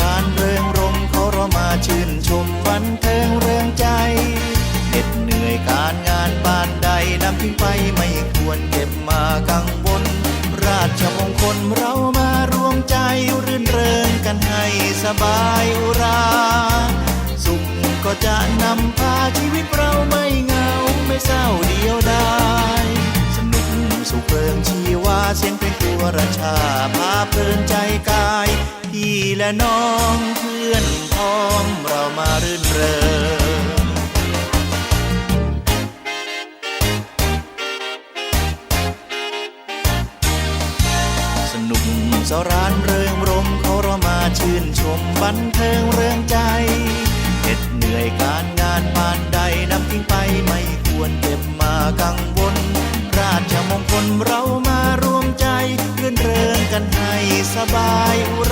รานเริงรมเขาเรามาชื่นชมบันเทิงเริงใจเหน็ดเหนื่อยการงานปานใดนำทิ้งไปไม่ควรเก็บมากังวลราชมงคลเรามารวมใจรื่นเริงกันให้สบายอุรา สุขก็จะนำพาชีวิตเราไม่เหงาไม่เศร้าเดียวดายสนุกสุขเพลิงชีวาเสียงเพลงตัวราชาพาเพลินใจกาย พี่และน้องเพื่อนพ้องเรามารื่นเริงสนุกสรานเริงรมเขาเรามาชื่นชมบันเทิงเริงใจเหน็ดเหนื่อยการงานปานใดนำทิ้งไปไม่ควรเก็บมากังวล ราชมงคลเรามารวมใจรื่นเริงกันให้สบายอุร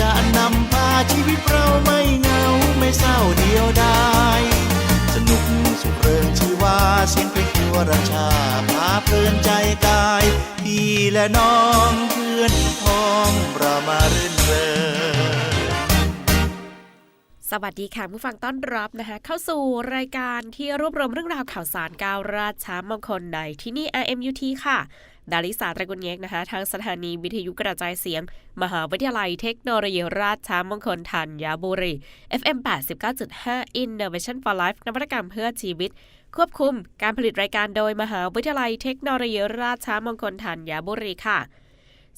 จะนำพาชีวิตเราไม่เหงาไม่เศร้าเดียวดายสนุกสุขเริงชีวาเสียงเพลงตัวราชาพาเพลินใจกายพี่และน้องเพื่อนพ้องเรามารื่นเริงสวัสดีค่ะผู้ฟังต้อนรับนะคะเข้าสู่รายการที่รวบรวมเรื่องราวข่าวสารก้าวราชมงคลในที่นี่ RMUT ค่ะ ดาริสาตระกุลเยกนะคะทางสถานีวิทยุกระจายเสียง มหาวิทยาลัยเทคโนโลยีราชมงคลธัญบุรี FM 89.5 Innovation for Life นวัตกรรมเพื่อชีวิต ควบคุมการผลิตรายการโดยมหาวิทยาลัยเทคโนโลยีราชมงคลธัญบุรีค่ะ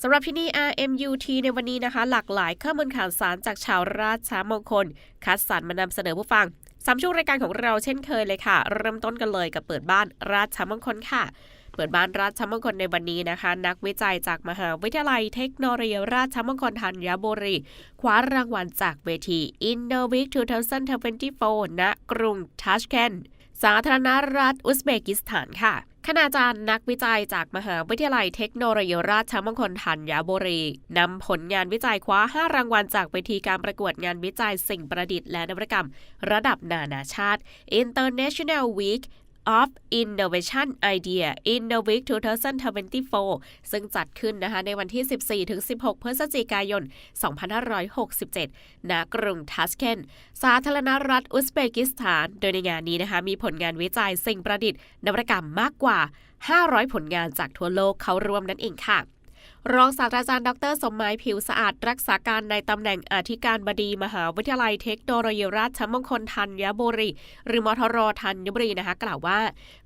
สำหรับที่นี่ RMUT ในวันนี้นะคะ หลากหลายข้อมูลข่าวสารจากชาวราชมงคล คัดสรรมานำเสนอผู้ฟังสามช่วงรายการของเราเช่นเคยเลยค่ะ เริ่มต้นกันเลยกับเปิดบ้านราชมงคลค่ะ เปิดบ้านราชมงคลในวันนี้นะคะ นักวิจัยจากมหาวิทยาลัยเทคโนโลยีราชมงคลธัญบุรีคว้ารางวัลจากเวที Innovic 2024ณกรุงทัชเคนสาธารณรัฐอุซเบกิสถานค่ะคณาจารย์นักวิจัยจากมหาวิทยาลัยเทคโนโลยีราชมงคลธัญบุรีนำผลงานวิจัยคว้า 5 รางวัลจากเวทีการประกวดงานวิจัยสิ่งประดิษฐ์และนวัตกรรม ระดับนานาชาติ International Week of Innovation Idea Innovik 2024 ซึ่งจัดขึ้นนะคะในวันที่ 14-16 พฤศจิกายน 2567 ณ กรุงทัสเคน สาธารณรัฐอุซเบกิสถาน โดยในงานนี้นะคะมีผลงานวิจัยสิ่งประดิษฐ์นวัตกรรมมากกว่า 500 ผลงานจากทั่วโลกเข้าร่วมนั่นเองค่ะ รองศาสตราจารย์ดร สมหมายผิวสะอาดรักษาการในตำแหน่งอธิการบดีมหาวิทยาลัยเทคโนโลยีราชมงคลธัญบุรี หรือมทรธัญบุรีนะคะ กล่าวว่า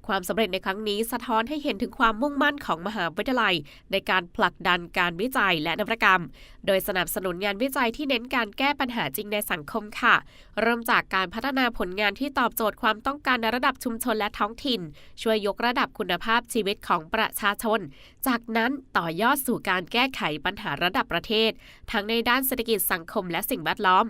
ความสำเร็จในครั้งนี้สะท้อนให้เห็นถึงความมุ่งมั่นของมหาวิทยาลัย ในการผลักดันการวิจัยและนวัตกรรม โดยสนับสนุนงานวิจัยที่เน้นการแก้ปัญหาจริงในสังคมค่ะ เริ่มจากการพัฒนาผลงานที่ตอบโจทย์ความต้องการในระดับชุมชนและท้องถิ่น ช่วยยกระดับคุณภาพชีวิตของประชาชน จากนั้นต่อยอดสู่การแก้ไขปัญหาระดับประเทศ ทั้งในด้านเศรษฐกิจสังคมและสิ่งแวดล้อม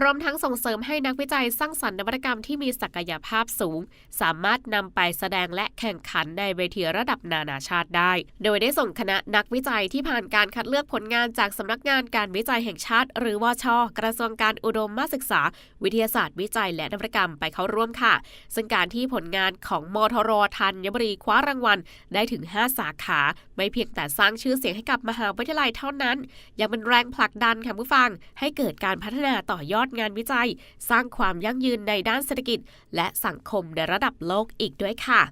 รวมทั้งส่งเสริมให้นักวิจัยสร้างสรรค์นวัตกรรมที่มีศักยภาพสูง สามารถนำไปแสดงและแข่งขันในเวทีระดับนานาชาติได้ โดยได้ส่งคณะนักวิจัยที่ผ่านการคัดเลือกผลงานจากสำนักงานการวิจัยแห่งชาติ หรือวชกระทรวงการอุดมศึกษา วิทยาศาสตร์วิจัย และนวัตกรรมไปเข้าร่วมค่ะ ซึ่งการที่ผลงานของมทรธัญบุรีคว้ารางวัลได้ถึง 5 สาขา ไม่เพียงแต่สร้างชื่อเสียงให้กับมหาวิทยาลัยเท่านั้น ยังเป็นแรงผลักดันค่ะผู้ฟังให้เกิดการพัฒนาต่อยอดงานวิจัย สร้างความยั่งยืนในด้านเศรษฐกิจ และสังคมในระดับโลกอีกด้วยค่ะ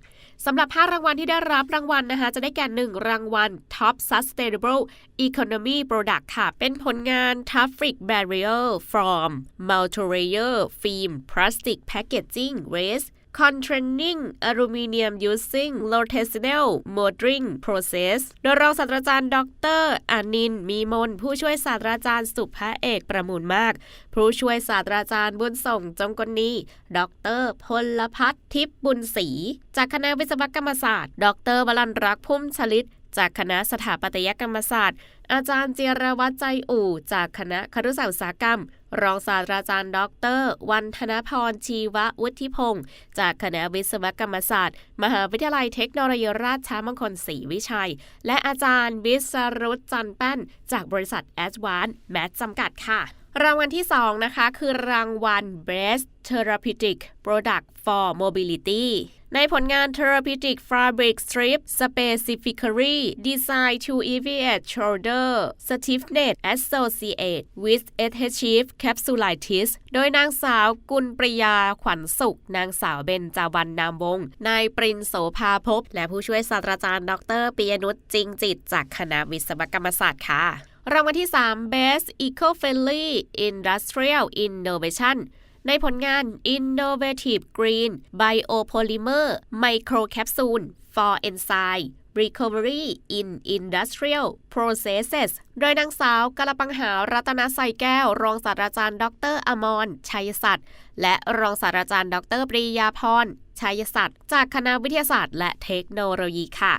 สำหรับ 5 รางวัลที่ได้รับรางวัลนะคะ จะได้แก่ 1 รางวัล Top Sustainable Economy Product ค่ะ เป็นผลงาน Traffic Barrier from Multi-layer Film Plastic Packaging Waste Contraining Aluminium Using Rotational Molding Process โดยรองศาสตราจารย์ ดรอนินมีมน ผู้ช่วยศาสตราจารย์สุภาเอกประมูลมาก ผู้ช่วยศาสตราจารย์บุญส่งจงกลนีดรพลพัฒน์ทิพย์บุญศรี จากคณะวิศวกรรมศาสตร์ ดรวรันรักษ์พุ่มชลิต จากคณะสถาปัตยกรรมศาสตร์ อาจารย์เจยรวัตรใจอู่ จากคณะครุศาสตร์อุตสาหกรรม รองศาสตราจารย์ดรวันธนพรชีววุฒิพงศ์จากคณะวิศวกรรมศาสตร์ มหาวิทยาลัยเทคโนโลยีราชมงคลศรีวิชัย และอาจารย์วิศรุตจันแป้น จากบริษัท a d v a n c e m a t จำกัดค่ะรางวัลที่ 2 นะคะ คือรางวัล Best Therapeutic Product for Mobility ในผลงาน Therapeutic Fabric Strip Specifically Designed to Alleviate Shoulder Stiffness Associated with Adhesive Capsulitis โดยนางสาวกุลปริยาขวัญสุข นางสาวเบญจวรรณนามวงศ์นายปรินโสภาภพและผู้ช่วยศาสตราจารย์ ดรปิยนุชจริงจิต จากคณะวิศวกรรมศาสตร์ค่ะรางวัลที่ 3 Best Eco-Friendly Industrial Innovation ในผลงาน Innovative Green Biopolymer Microcapsule for Enzyme Recovery in Industrial Processes โดยนางสาวกละปังหารัตนใส่แก้ว รองศาสตราจารย์ ดรอมรชัยศัตร์และรองศาสตราจารย์ ดรปริยาพรชัยศัตร์จากคณะวิทยาศาสตร์ และเทคโนโลยีค่ะ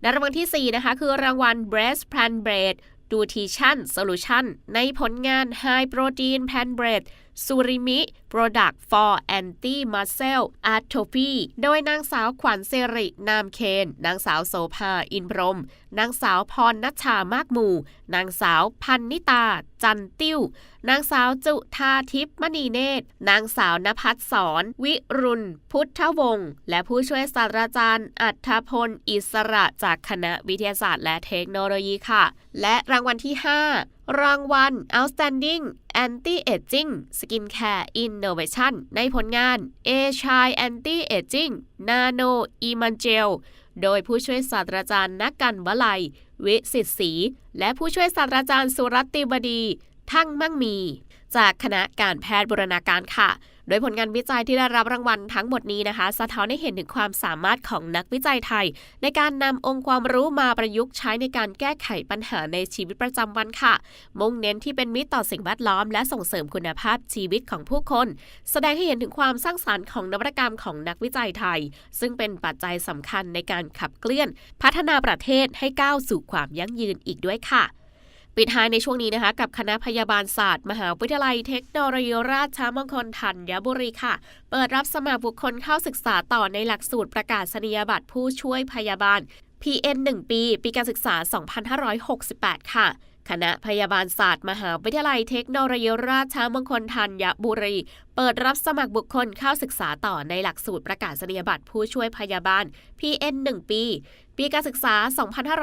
และรางวัลที่ 4 นะคะ คือรางวัล Breast Plant Bread Nutrition Solution ในผลงาน High Protein Plant Bread ซูริมิ Product for Anti Muscle Atrophy โดยนางสาวขวัญเซรินามเคน นางสาวโสภาอินพรม นางสาวพรนัชชามากมู่ นางสาวพันนิตา จันติ้ว นางสาวจุธาทิพย์มณีเนตร นางสาวนภัสสรวิรุณ พุทธวงศ์และผู้ช่วยศาสตราจารย์ อัธพล อิสระจากคณะวิทยาศาสตร์และเทคโนโลยีค่ะ และรางวัลที่ 5 รางวัล Outstanding Anti-Aging Skincare Innovation ในผลงาน A Chai Anti-Aging Nano Emangel โดยผู้ช่วยศาสตราจารย์นักกันวลัย วิสิทธิ์ศรีและผู้ช่วยศาสตราจารย์สุรัตติบดี ทั้งมั่งมี จากคณะการแพทย์บุรณาการค่ะ โดยผลงานวิจัยที่ได้รับรางวัลทั้งหมดนี้นะคะ สะท้อนให้เห็นถึงความสามารถของนักวิจัยไทย ในการนำองค์ความรู้มาประยุกต์ใช้ในการแก้ไขปัญหาในชีวิตประจำวันค่ะ มุ่งเน้นที่เป็นมิตรต่อสิ่งแวดล้อม และส่งเสริมคุณภาพชีวิตของผู้คน แสดงให้เห็นถึงความสร้างสารรค์ของนวัตกรรมของนักวิจัยไทย ซึ่งเป็นปัจจัยสำคัญในการขับเคลื่อน พัฒนาประเทศให้ก้าวสู่ความยั่งยืนอีกด้วยค่ะ ปิดท้ายในช่วงนี้นะคะ กับคณะพยาบาลศาสตร์ มหาวิทยาลัยเทคโนโลยีราชมงคลธัญบุรีค่ะ เปิดรับสมัครบุคคลเข้าศึกษาต่อในหลักสูตรประกาศนียบัตรผู้ช่วยพยาบาล PN 1 ปี ปีการศึกษา 2568 ค่ะคณะพยาบาลศาสตร์ มหาวิทยาลัยเทคโนโลยีราชมงคลธัญบุรี เปิดรับสมัครบุคคลเข้าศึกษาต่อในหลักสูตรประกาศนียบัตรผู้ช่วยพยาบาล PN 1 ปี ปีการศึกษา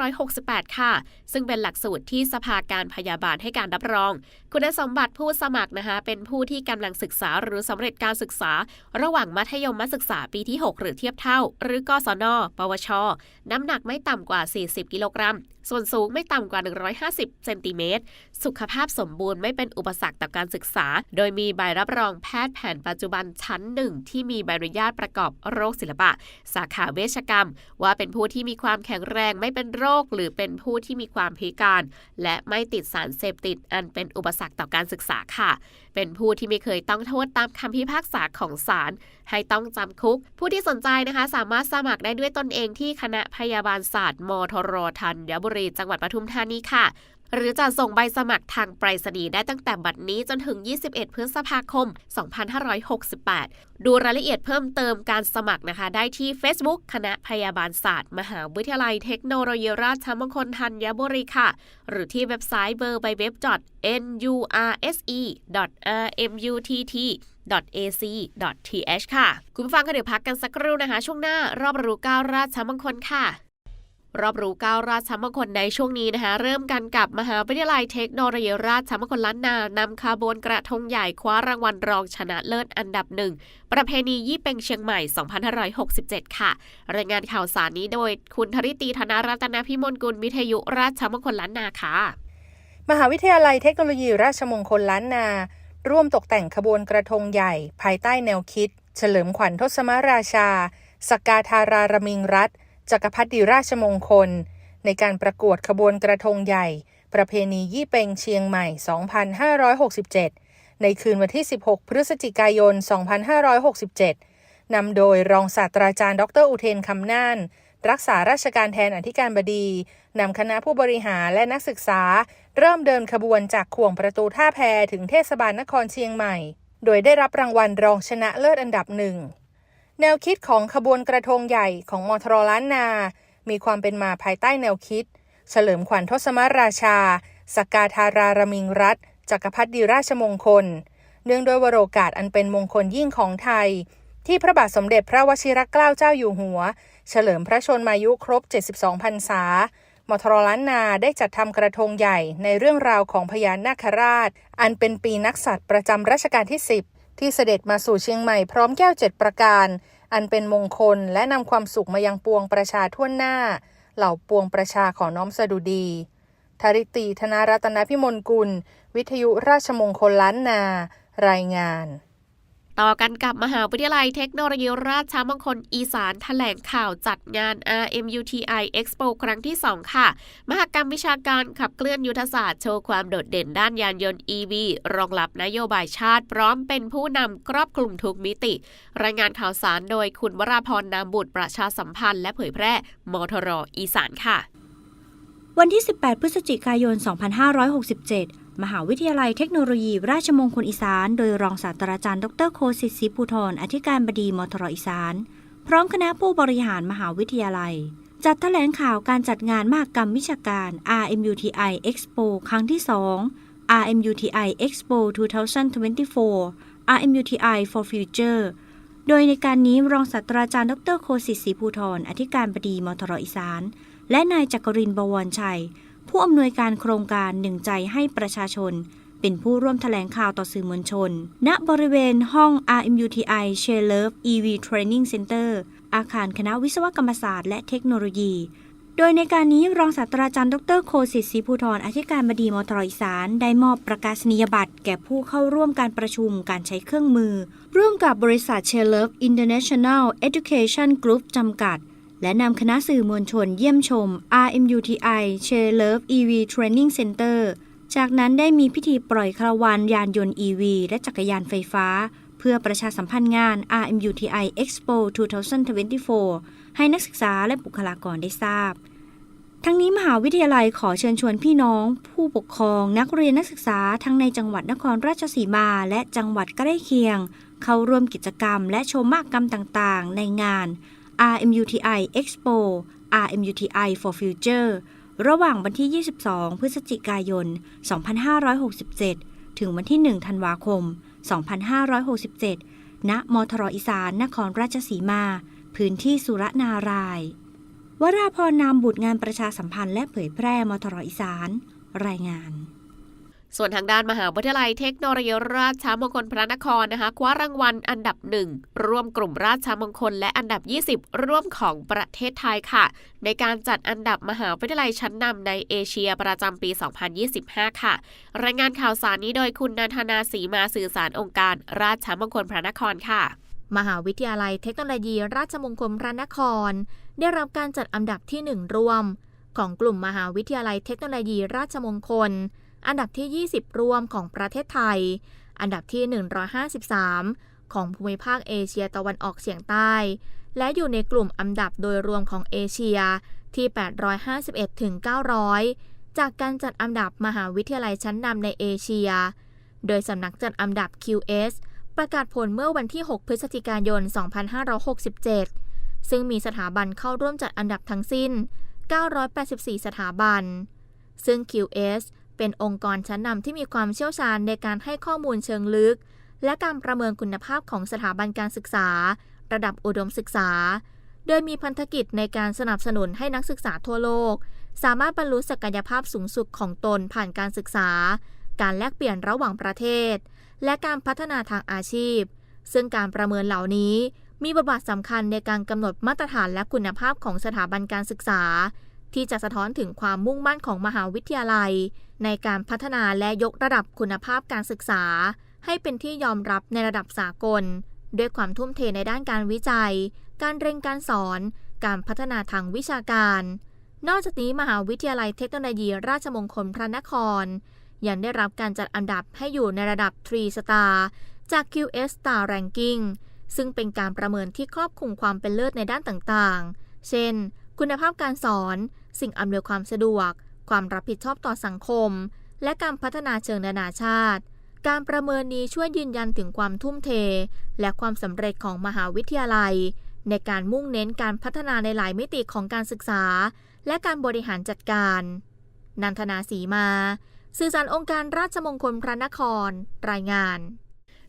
2568 ค่ะ ซึ่งเป็นหลักสูตรที่สภาการพยาบาลให้การรับรอง คุณสมบัติผู้สมัครนะคะเป็นผู้ที่กำลังศึกษาหรือสำเร็จการศึกษา ระหว่างมัธยมศึกษาปีที่ 6 หรือเทียบเท่า หรือกศน ปวช น้ำหนักไม่ต่ำกว่า 40 กิโลกรัม ส่วนสูงไม่ต่ำกว่า 150 เซนติเมตร สุขภาพสมบูรณ์ไม่เป็นอุปสรรคต่อการศึกษา โดยมีใบรับรองแพทย์แผนปัจจุบันชั้นหนึ่งที่มีใบอนุญาตประกอบโรคศิลปะ สาขาเวชกรรม ว่าเป็นผู้ที่มีความแข็งแรงไม่เป็นโรค หรือเป็นผู้ที่มีความพิการ และไม่ติดสารเสพติด อันเป็นอุปสรรคต่อการศึกษาค่ะ เป็นผู้ที่ไม่เคยต้องโทษตามคำพิพากษาของศาลให้ต้องจำคุก ผู้ที่สนใจนะคะสามารถสมัครได้ด้วยตนเองที่คณะพยาบาลศาสตร์มทรธัญบุรี จังหวัดปทุมธานีค่ะ หรือจะส่งใบสมัครทางไปรษณีย์ได้ตั้งแต่บัดนี้จนถึง 21 พฤษภาคม 2568 ดูรายละเอียดเพิ่มเติมการสมัครนะคะ ได้ที่ Facebook คณะพยาบาลศาสตร์ มหาวิทยาลัยเทคโนโลยีราชมงคลธัญบุรีค่ะ หรือที่เว็บไซต์เบอร์ by www.nurse.rmutt.ac.th ค่ะ คุณผู้ฟังก็เดี๋ยวพักกันสักครู่นะคะ ช่วงหน้ารอบรู้ก้าวราชมงคลค่ะ รอบรู้ก้าวราชมงคลในช่วงนี้นะคะ เริ่มกันกับมหาวิทยาลัยเทคโนโลยีราชมงคลล้านนานำคาร์บอนกระทงใหญ่คว้ารางวัลรองชนะเลิศอันดับหนึ่งประเพณียี่เป็งเชียงใหม่ 2567 ค่ะ รายงานข่าวสารนี้โดยคุณธริตีธนรัตนพิมลกุลวิทยุราชมงคลล้านนาค่ะ มหาวิทยาลัยเทคโนโลยีราชมงคลล้านนา ร่วมตกแต่งขบวนกระทงใหญ่ ภายใต้แนวคิด เฉลิมขวัญทศมราชาสกกาธารารมิงรัฐ จักรพรรดิราชมงคล ในการประกวดขบวนกระทงใหญ่ ประเพณียี่เป็งเชียงใหม่ 2567 ในคืนวันที่ 16 พฤศจิกายน 2567 นำโดยรองศาสตราจารย์ ดรอุเทนคำน่าน รักษาราชการแทนอธิการบดี นำคณะผู้บริหารและนักศึกษา เริ่มเดินขบวนจากข่วงประตูท่าแพถึงเทศบาลนครเชียงใหม่ โดยได้รับรางวัลรองชนะเลิศอันดับหนึ่ง แนวคิดของขบวนกระทงใหญ่ของมทรล้านนา มีความเป็นมาภายใต้แนวคิด เฉลิมขวัญทศมราชา สกกาธารารมิงรัฐจักรพรรดิราชมงคล เนื่องด้วยวโรกาสอันเป็นมงคลยิ่งของไทย ที่พระบาทสมเด็จพระวชิรเกล้าเจ้าอยู่หัว เฉลิมพระชนมายุครบ 72พรรษามทรล้านนาได้จัดทำกระทงใหญ่ในเรื่องราวของพญานาคราช อันเป็นปีนักษัตริย์ประจำรัชกาลที่ 10 ที่เสด็จมาสู่เชียงใหม่พร้อมแก้วเจ็ดประการ อันเป็นมงคลและนำความสุขมายังปวงประชาทั่วหน้า เหล่าปวงประชาขอน้อมสดุดีธริตีธนารัตนพิมลกุล วิทยุราชมงคลล้านนา รายงาน ต่อกันกับมหาวิทยาลัยเทคโนโลยีราชมงคลอีสานแถลงข่าวจัดงาน RMUTI Expo ครั้งที่ 2 ค่ะ มหกรรมวิชาการขับเคลื่อนยุทธศาสตร์โชว์ความโดดเด่นด้านยานยนต์ EV รองรับนโยบายชาติ พร้อมเป็นผู้นำครอบคลุมทุกมิติ รายงานข่าวสารโดยคุณวราพรนามบุตรประชาสัมพันธ์และเผยแพร่มทรอีสานค่ะ วันที่ 18 พฤศจิกายน 2567 มหาวิทยาลัยเทคโนโลยี ราชมงคลอีสาน โดยรองศาสตราจารย์ดรโคสิทธิภูธรอธิการบดีมทรอีสาน พร้อมคณะผู้บริหารมหาวิทยาลัย จัดแถลงข่าวการจัดงานมหกรรมวิชาการ RMUTI Expo ครั้งที่ 2 RMUTI Expo 2024 RMUTI for Future โดยในการนี้รองศาสตราจารย์ดรโคสิทธิภูธรอธิการบดีมทรอีสาน และนายจักรินทร์บวรชัย ผู้อำนวยการโครงการหนึ่งใจให้ประชาชน เป็นผู้ร่วมแถลงข่าวต่อสื่อมวลชน ณบริเวณห้อง RMUTI Share Love EV Training Center อาคารคณะวิศวกรรมศาสตร์และเทคโนโลยี โดยในการนี้รองศาสตราจารย์ดรโคสิทธิ์ศรีภูธรอธิการบดีมทรอีสานได้มอบประกาศนียบัตร แก่ผู้เข้าร่วมการประชุมการใช้เครื่องมือ ร่วมกับบริษัท Share Love International Education Group จำกัด และนำคณะสื่อมวลชนเยี่ยมชม RMUTI Share Love EV Training Center จากนั้นได้มีพิธีปล่อยคาราวานยานยนต์ EV และจักรยานไฟฟ้า เพื่อประชาสัมพันธ์งาน RMUTI Expo 2024 ให้นักศึกษาและบุคลากรได้ทราบ ทั้งนี้มหาวิทยาลัยขอเชิญชวนพี่น้อง ผู้ปกครองนักเรียนนักศึกษาทั้งในจังหวัดนครราชสีมา และจังหวัดใกล้เคียง เข้าร่วมกิจกรรม และชมมากกรรมต่างๆ ในงาน RMUTI Expo RMUTI for Future ระหว่างวันที่ 22 พฤศจิกายน 2567 ถึงวันที่ 1 ธันวาคม 2567 ณ มทรอีสานนครราชสีมา พื้นที่สุรนาราย วราพรนามบุตรงานประชาสัมพันธ์และเผยแพร่มทรอีสาน รายงาน ส่วนทางด้านมหาวิทยาลัยเทคโนโลยีราชมงคลพระนครนะคะคว้ารางวัลอันดับหนึ่งร่วมกลุ่มราชมงคลและอันดับ 20 ร่วมของประเทศไทยค่ะ ในการจัดอันดับมหาวิทยาลัยชั้นนำในเอเชียประจำปี 2025 ค่ะ รายงานข่าวสารนี้โดยคุณนันทนาศีมาสื่อสารองค์การราชมงคลพระนครค่ะ มหาวิทยาลัยเทคโนโลยีราชมงคลพระนคร ได้รับการจัดอันดับที่ 1 ร่วม ของกลุ่มมหาวิทยาลัยเทคโนโลยีราชมงคล อันดับที่ 20 รวมของประเทศไทย อันดับที่ 153 ของภูมิภาคเอเชียตะวันออกเฉียงใต้ และอยู่ในกลุ่มอันดับโดยรวมของเอเชียที่ 851ถึง900 จากการจัดอันดับมหาวิทยาลัยชั้นนำในเอเชีย โดยสำนักจัดอันดับ QS ประกาศผลเมื่อวันที่ 6 พฤศจิกายน 2567 ซึ่งมีสถาบันเข้าร่วมจัดอันดับทั้งสิ้น 984 สถาบัน ซึ่ง QS เป็นองค์กรชั้นนำที่มีความเชี่ยวชาญในการให้ข้อมูลเชิงลึก และการประเมินคุณภาพของสถาบันการศึกษา ระดับอุดมศึกษา โดยมีพันธกิจในการสนับสนุนให้นักศึกษาทั่วโลก สามารถบรรลุศักยภาพสูงสุดของตนผ่านการศึกษา การแลกเปลี่ยนระหว่างประเทศ และการพัฒนาทางอาชีพ ซึ่งการประเมินเหล่านี้มีบทบาทสำคัญในการกำหนดมาตรฐานและคุณภาพของสถาบันการศึกษา ที่จะสะท้อนถึงความมุ่งมั่นของมหาวิทยาลัย ในการพัฒนาและยกระดับคุณภาพการศึกษา ให้เป็นที่ยอมรับในระดับสากล ด้วยความทุ่มเทในด้านการวิจัย การเรียนการสอน การพัฒนาทางวิชาการ นอกจากนี้มหาวิทยาลัยเทคโนโลยีราชมงคลพระนคร ยังได้รับการจัดอันดับให้อยู่ในระดับ 3 Star จาก QS Star Ranking ซึ่งเป็นการประเมินที่ครอบคลุมความเป็นเลิศในด้านต่างๆ เช่น คุณภาพการสอน สิ่งอำนวยความสะดวก ความรับผิดชอบต่อสังคม และการพัฒนาเชิงนานาชาติ การประเมินนี้ช่วยยืนยันถึงความทุ่มเท และความสำเร็จของมหาวิทยาลัย ในการมุ่งเน้นการพัฒนาในหลายมิติของการศึกษา และการบริหารจัดการ นันทนาสีมา สื่อสารองค์การราชมงคลพระนคร รายงาน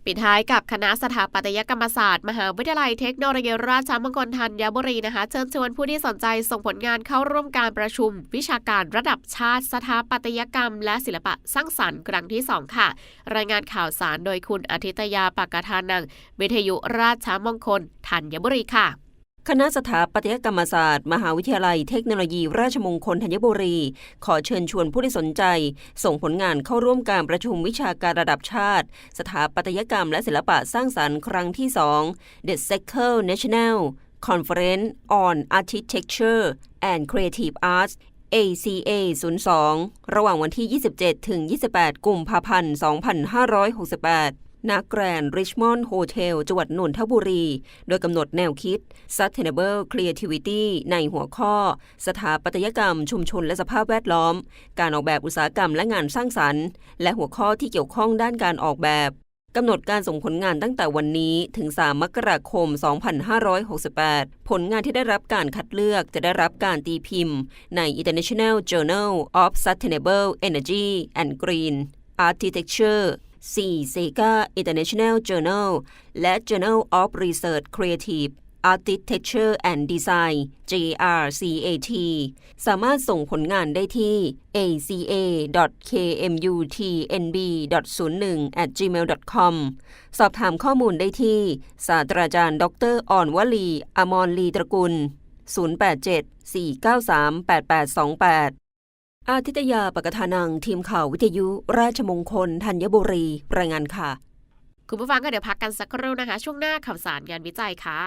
ปิดท้ายกับคณะสถาปัตยกรรมศาสตร์ มหาวิทยาลัยเทคโนโลยีราชมงคลธัญบุรีนะคะ เชิญชวนผู้ที่สนใจส่งผลงานเข้าร่วมการประชุม วิชาการระดับชาติ สถาปัตยกรรม และศิลปะสร้างสรรค์ครั้งที่ 2 ค่ะ รายงานข่าวสารโดยคุณอาทิตยาปากกทานังวิทยุราชมงคลธัญบุรีค่ะ คณะสถาปัตยกรรมศาสตร์ มหาวิทยาลัยเทคโนโลยี ราชมงคลธัญบุรี ขอเชิญชวนผู้ที่สนใจ ส่งผลงานเข้าร่วมการประชุมวิชาการระดับชาติ สถาปัตยกรรมและศิลปะสร้างสรรค์ครั้งที่ 2 The Second National Conference on Architecture and Creative Arts ACA 02 ระหว่างวันที่ 27 ถึง 28 กุมภาพันธ์ 2568 ณแกรนด์ริชมอนด์โฮเทลจังหวัดนนทบุรี โดยกำหนดแนวคิด Sustainable Creativity ในหัวข้อ สถาปัตยกรรมชุมชนและสภาพแวดล้อม การออกแบบอุตสาหกรรมและงานสร้างสรรค์ และหัวข้อที่เกี่ยวข้องด้านการออกแบบกำหนดการส่งผลงานตั้งแต่วันนี้ถึง 3 มกราคม 2568 ผลงานที่ได้รับการคัดเลือกจะได้รับการตีพิมพ์ ใน International Journal of Sustainable Energy and Green Architecture 4 SEGA International Journal และ Journal of Research Creative Architecture and Design JRCAT สามารถส่งผลงานได้ที่ aca.kmutnb.01 gmail.com สอบถามข้อมูลได้ที่ ศาสตราจารย์ ดรอ่อนวลี อมรลีตระกุล 087-493-8828 อาทิตยาปกทานังทีมข่าววิทยุราชมงคลธัญบุรี รายงานค่ะ คุณผู้ฟังก็เดี๋ยวพักกันสักครู่นะคะ ช่วงหน้าข่าวสารงานวิจัยค่ะ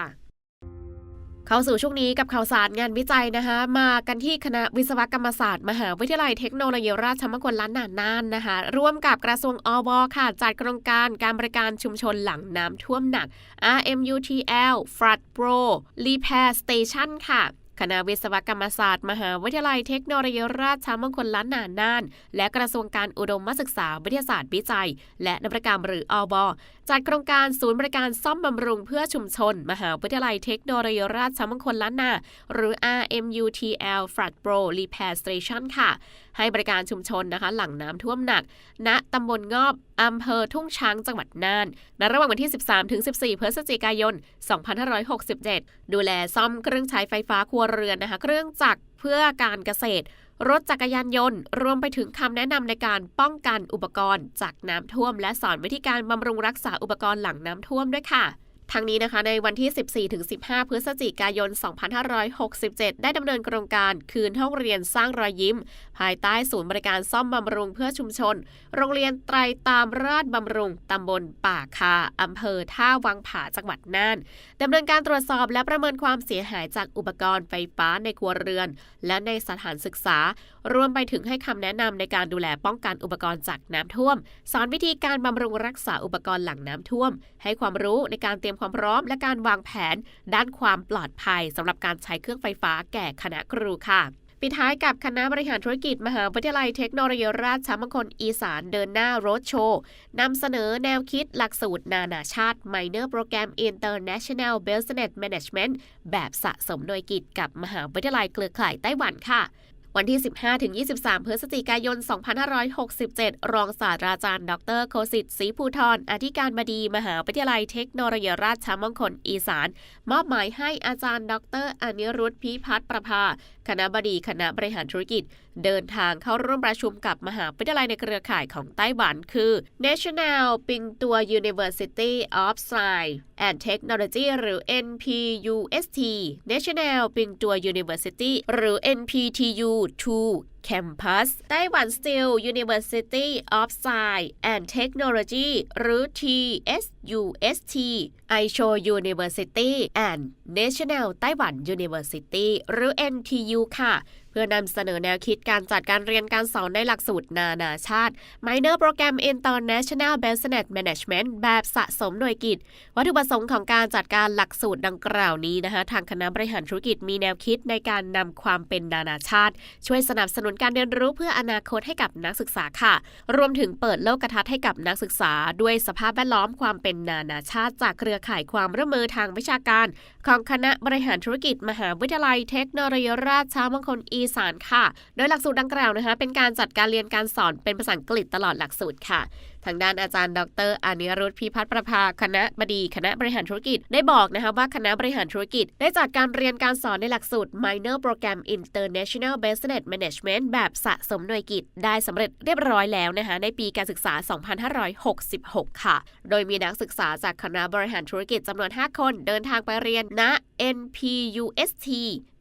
เข้าสู่ช่วงนี้กับข่าวสารงานวิจัยนะคะ มากันที่คณะวิศวกรรมศาสตร์ มหาวิทยาลัยเทคโนโลยีราชมงคลล้านนาน่านนะคะ ร่วมกับกระทรวงอวค่ะ จัดโครงการการบริการชุมชนหลังน้ำท่วมหนัก RMUTL Flood Pro Repair Station ค่ะ คณะวิศวกรรมศาสตร์ มหาวิทยาลัยเทคโนโลยีราชมงคลล้านนาน่าน และกระทรวงการอุดมศึกษาวิทยาศาสตร์วิจัย และนวัตกรรมหรืออบ จัดโครงการศูนย์บริการซ่อมบำรุงเพื่อชุมชน มหาวิทยาลัยเทคโนโลยีราชมงคลล้านนา หรือ RMUTL Flood Pro Repair Station ค่ะ ให้บริการชุมชนนะคะ หลังน้ำท่วมหนัก ณตำบลงอบอำเภอทุ่งช้างจังหวัดน่านในระหว่างวันที่ 13 ถึง 14 พฤศจิกายน 2567 ดูแลซ่อมเครื่องใช้ไฟฟ้าครัวเรือนนะคะ เครื่องจักรเพื่อการเกษตร รถจักรยานยนต์ รวมไปถึงคำแนะนำในการป้องกันอุปกรณ์จากน้ำท่วม และสอนวิธีการบำรุงรักษาอุปกรณ์หลังน้ำท่วมด้วยค่ะ ทั้งนี้นะคะในวันที่ 14-15 พฤศจิกายน 2567 ได้ดำเนินโครงการคืนห้องเรียนสร้างรอยยิ้ม ภายใต้ศูนย์บริการซ่อมบำรุงเพื่อชุมชน โรงเรียนไตรตามราชบำรุงตำบลป่าคาอำเภอท่าวังผาจังหวัดน่านดำเนินการตรวจสอบและประเมินความเสียหายจากอุปกรณ์ไฟฟ้าในครัวเรือน และในสถานศึกษา รวมไปถึงให้คำแนะนำในการดูแลป้องกันอุปกรณ์จากน้ำท่วม สอนวิธีการบำรุงรักษาอุปกรณ์หลังน้ำท่วม ให้ความรู้ในการเตรียมความพร้อม และการวางแผนด้านความปลอดภัยสำหรับการใช้เครื่องไฟฟ้าแก่คณะครูค่ะปิดท้ายกับคณะบริหารธุรกิจมหาวิทยาลัยเทคโนโลยีราชมงคลอีสานเดินหน้าโรดโชว์นำเสนอแนวคิดหลักสูตรนานาชาติ Minor Program International Business Management แบบสะสมหน่วยกิจกับมหาวิทยาลัยเครือข่ายไต้หวันค่ะ วันที่ 15-23 พฤศจิกายน 2567 รองศาสตราจารย์ ดรโคสิตศรีภูทรอธิการบดีมหาวิทยาลัยเทคโนโลยีราชมงคลอีสาน มอบหมายให้อาจารย์ ดรอนิรุธพิพัฒน์ประภา คณะบดีคณะบริหารธุรกิจ เดินทางเข้าร่วมประชุมกับมหาวิทยาลัยในเครือข่ายของไต้หวันคือ National Pingtung University of Science and Technology หรือ NPUST National Pingtung University หรือ NPTU 2 Campus Taiwan Steel University of Science and Technology หรือ TSUST Aisho University and National Taiwan University หรือ NTU ค่ะ พื่อนำเสนอแนวคิดการจัดการเรียนการสอนในหลักสูตรนานาชาติ Minor Program International Business Management แบบสะสมหน่วยกิจ วัตถุประสงค์ของการจัดการหลักสูตรดังกล่าวนี้นะคะทางคณะบริหารธุรกิจมีแนวคิดในการนำความเป็นนานาชาติ ช่วยสนับสนุนการเรียนรู้เพื่ออนาคตให้กับนักศึกษาค่ะ รวมถึงเปิดโลกทัศน์ให้กับนักศึกษา ด้วยสภาพแวดล้อมความเป็นนานาชาติ จากเครือข่ายความร่วมมือทางวิชาการ ของคณะบริหารธุรกิจ มหาวิทยาลัยเทคโนโลยีราชมงคลอีสานค่ะ โดยหลักสูตรดังกล่าวนะคะ เป็นการจัดการเรียนการสอนเป็นภาษาอังกฤษตลอดหลักสูตรค่ะ ทางด้านอาจารย์ ดรอานิรุธพิพัฒน์ประภาคณะบดีคณะบริหารธุรกิจ ได้บอกนะคะว่าคณะบริหารธุรกิจ ได้จัดการเรียนการสอนในหลักสูตร Minor Program International Business Management แบบสะสมหน่วยกิจ ได้สำเร็จเรียบร้อยแล้วนะคะในปีการศึกษา 2566 ค่ะ โดยมีนักศึกษาจากคณะบริหารธุรกิจจำนวน 5 คน เดินทางไปเรียนณ NPUST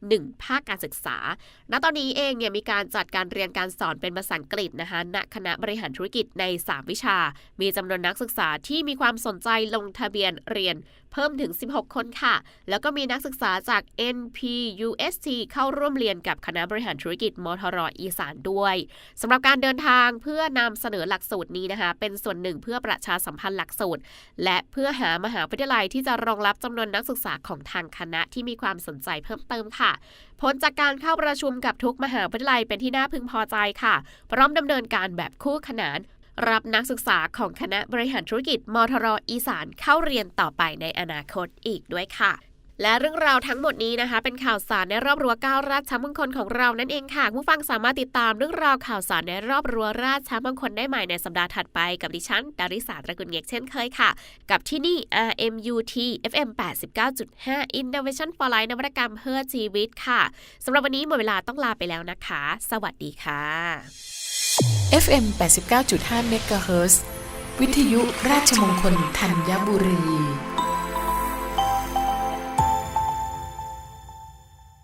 1 ภาคการศึกษา ณ ตอนนี้เองเนี่ยมีการจัดการเรียนการสอนเป็นภาษาอังกฤษนะคะณคณะบริหารธุรกิจใน 3 วิชามีจำนวนนักศึกษาที่มีความสนใจลงทะเบียนเรียนเพิ่มถึง 16 คนค่ะ แล้วก็มีนักศึกษาจาก NPUST เข้าร่วมเรียนกับคณะบริหารธุรกิจมทรอีสานด้วยสำหรับการเดินทางเพื่อนำเสนอหลักสูตรนี้นะคะ เป็นส่วนหนึ่งเพื่อประชาสัมพันธ์หลักสูตร และเพื่อหามหาวิทยาลัยที่จะรองรับจำนวนนักศึกษาของทางคณะที่มีความสนใจเพิ่มเติมค่ะ ผลจากการเข้าประชุมกับทุกมหาวิทยาลัยเป็นที่น่าพึงพอใจค่ะ พร้อมดำเนินการแบบคู่ขนาน รับนักศึกษาของคณะบริหารธุรกิจมทรอีสานเข้าเรียนต่อไปในอนาคตอีกด้วยค่ะและเรื่องราวทั้งหมดนี้นะคะ เป็นข่าวสารในรอบรั้วก้าวราชมงคลของเรานั่นเองค่ะผู้ฟังสามารถติดตามเรื่องราวข่าวสารในรอบรั้วราชมงคลได้ใหม่ในสัปดาห์ถัดไปกับดิฉันดาริสาตระกุลเงกเช่นเคยค่ะ กับที่นี่ RMUT FM 89.5 Innovation for Life นวัตกรรมเพื่อชีวิตค่ะสำหรับวันนี้หมดเวลาต้องลาไปแล้วนะคะ สวัสดีค่ะ FM 89.5 MHz วิทยุราชมงคลธัญบุรี